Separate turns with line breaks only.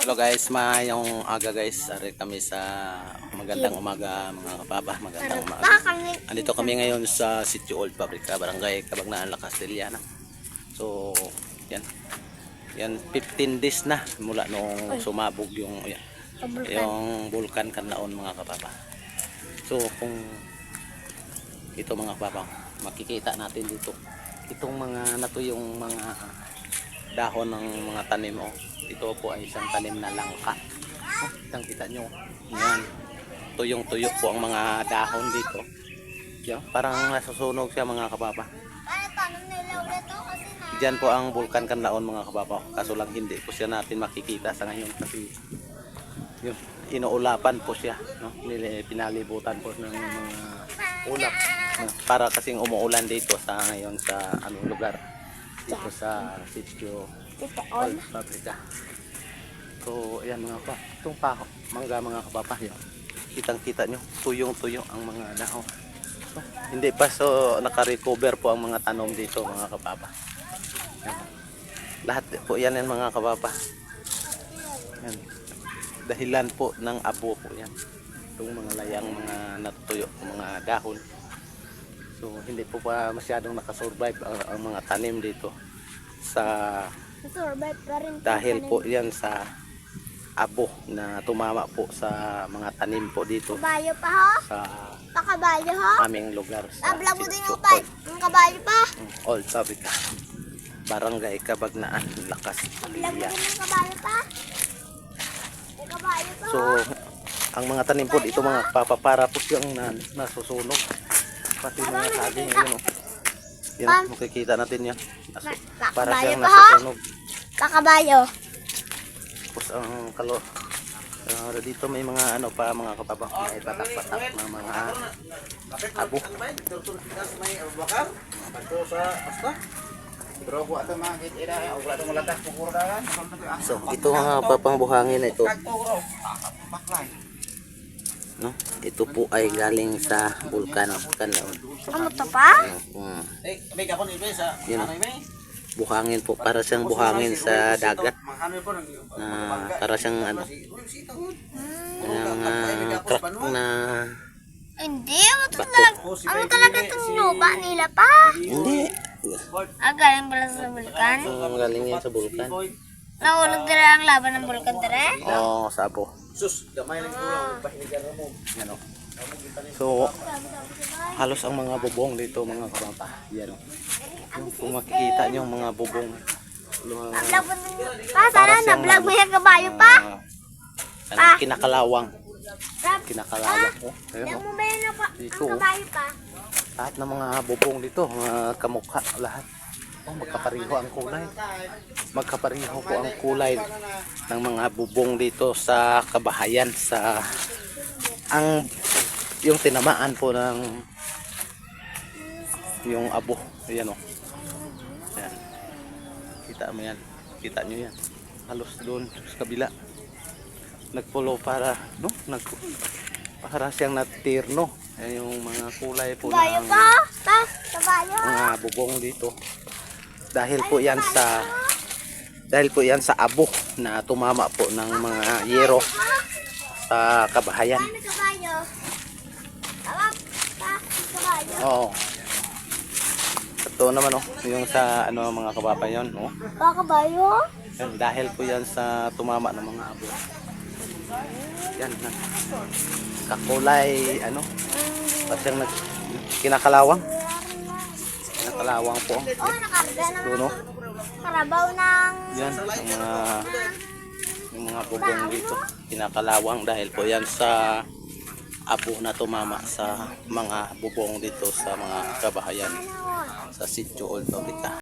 Hello guys, mayong aga guys. Ari kami sa magandang umaga mga kapapa, magandang umaga. Andito kami ngayon sa Sitio Old Fabrica, Barangay Cabagnaan, La Castellana. So, yan. Yan 15 days na mula nung sumabog yung yan, yung vulkan kanlaon mga kapapa. So, kung ito mga kapapa, makikita natin dito. Itong mga natuyong mga dahon ng mga tanim oh. Ito po ay isang tanim na langka. Oh, kitang kita nyo. Yan. Tuyong-tuyo po ang mga dahon dito. Yan, parang nasusunog siya mga
na.
Diyan po ang vulkan kanlaon mga kababa. Kaso lang hindi po siya natin makikita sa ngayon kasi yun, inuulapan po siya. No? Pinalibutan po ng mga ulap. Para kasing umuulan dito sa ngayon sa anong lugar. Dito sa sitio Old Fabrica. So, ayan mga pa. Itong pa, mangga mga kababa. Yan. Kitang-kita nyo, tuyong-tuyo ang mga dahon. So, hindi pa so naka-recover po ang mga tanom dito mga kababa. Yan. Lahat po yan yan mga kababa. Yan. Dahilan po ng abo po yan. Itong mga layang mga natutuyo, mga dahon. So hindi po pa masyadong nakasurvive ang, ang mga tanim dito sa dahil po yan sa abo na tumama po sa mga tanim po dito
Kabayo pa ho?
sa
Pakabayo ho?
aming lugar sa
Abla mo din.
Old,
Ang kabayo pa.
Old Fabrica Barangay Kabagnaan Lakas
Abla mo
Piliya.
din ang kabayo pa. May kabayo pa
So
ho?
ang mga tanim po dito mga papapara po na, nasusunog pati mga saging yun oh. Yan,
Ma'am.
makikita natin yan
Ba-
para
Kabayo
siyang
pa ho?
nasusunog
Pakabayo.
Tapos ang kalo ah, dito may mga ano pa mga kapapa, may patak-patak na mga abo. So, ito mga papang buhangin ito. No? Ito po ay galing sa bulkan. Kanlaon.
Ano to pa?
Um, yun, buhangin po para siyang buhangin sa dagat. Na para siyang ano. yung uh, crack na
Hindi, ano talaga? Ano talaga itong lupa nila pa?
hindi.
Ah, galing pala sa bulkan?
ang galing yan sa bulkan
Nahulog dira ang laban ng bulkan dira?
oo sabo ano so halos ang mga bubong dito mga kababa yan oh. Yung kung makikita nyo ang mga bubong mga
Vlog mo. Pa, sana na-vlog mo yung kabayo pa?
ano, kinakalawang kinakalawang oh, ayun,
vlog
oh.
mo pa-
Dito,
ang
oh.
kabayo pa?
lahat ng mga bubong dito, mga kamukha, lahat. Oh, magkapariho ang kulay. Magkapariho po ang kulay ng mga bubong dito sa kabahayan sa ang yung tinamaan po ng yung abo. Ayan o. Ayan. Kita mo yan. Kita nyo yan. Halos doon sa kabila. Nagpulo para, no? Nag, para siyang natirno. Ayan yung mga kulay po ng mga bubong dito dahil po yan sa dahil po yan sa abo na tumama po ng mga yero sa kabahayan. Oo. Ito naman oh yung sa ano mga kababa yon oh.
Kabayo?
yan, dahil po yan sa tumama ng mga abo. Yan na. Kakulay ano kasi nag kinakalawang kinakalawang po
Oh, nakarga ng
doon oh
karabaw ng...
Yan, ang mga yung mga bubong dito. Kinakalawang dahil po yan sa abo na tumama sa mga bubong dito sa mga kabahayan sa Sitio Old Fabrica.